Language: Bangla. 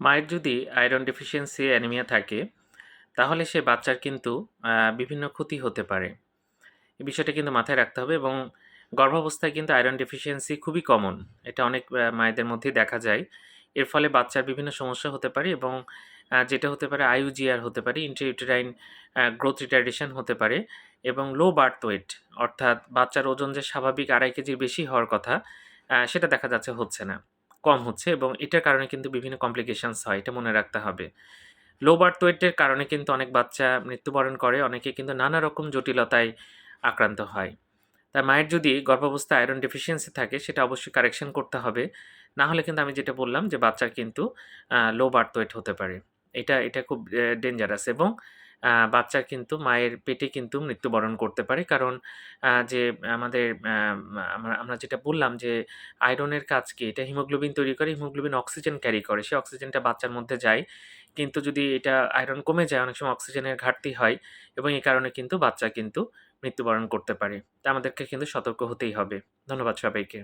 মায়ের যদি আয়রন ডেফিসিয়েন্সি অ্যানিমিয়া থাকে, তাহলে সে বাচ্চার কিন্তু বিভিন্ন ক্ষতি হতে পারে। এই বিষয়টা কিন্তু মাথায় রাখতে হবে এবং গর্ভাবস্থায় কিন্তু আয়রন ডেফিসিয়েন্সি খুবই কমন এটা অনেক মায়েদের মধ্যেই দেখা যায়। এর ফলে বাচ্চার বিভিন্ন সমস্যা হতে পারে এবং যেটা হতে পারে আইউজিআর হতে পারে ইন্টারইউটেরাইন গ্রোথ রিটার্ডেশন হতে পারে এবং লো বার্থ ওয়েট অর্থাৎ বাচ্চার ওজন যে স্বাভাবিক আড়াই কেজির বেশি হওয়ার কথা সেটা দেখা যাচ্ছে হচ্ছে না। কম হচ্ছে এবং এটার কারণে কিন্তু বিভিন্ন কমপ্লিকেশানস হয়, এটা মনে রাখতে হবে। লো বার্থ ওয়েটের কারণে কিন্তু অনেক বাচ্চা মৃত্যুবরণ করে, অনেকে কিন্তু নানা রকম জটিলতায় আক্রান্ত হয়। তাই মায়ের যদি গর্ভাবস্থায় আয়রন ডেফিসিয়েন্সি থাকে, সেটা অবশ্যই কারেকশন করতে হবে। না হলে কিন্তু আমি যেটা বললাম যে বাচ্চার কিন্তু লো বার্থ ওয়েট হতে পারে। এটা এটা খুব ডেঞ্জারাস এবং আহ, বাচ্চার কিন্তু মায়ের পেটে কিন্তু মৃত্যুবরণ করতে পারে। কারণ যে আমাদের আমরা আমরা যেটা বললাম যে আয়রনের কাজ কি? এটা হিমোগ্লোবিন তৈরি করে হিমোগ্লোবিন অক্সিজেন ক্যারি করে। সেই অক্সিজেনটা বাচ্চার মধ্যে যায়। কিন্তু যদি এটা আয়রন কমে যায় অনেক সময় অক্সিজেনের ঘাটতি হয় এবং এই কারণে কিন্তু বাচ্চা কিন্তু মৃত্যুবরণ করতে পারে। তা আমাদেরকে কিন্তু সতর্ক হতেই হবে। ধন্যবাদ সবাইকে।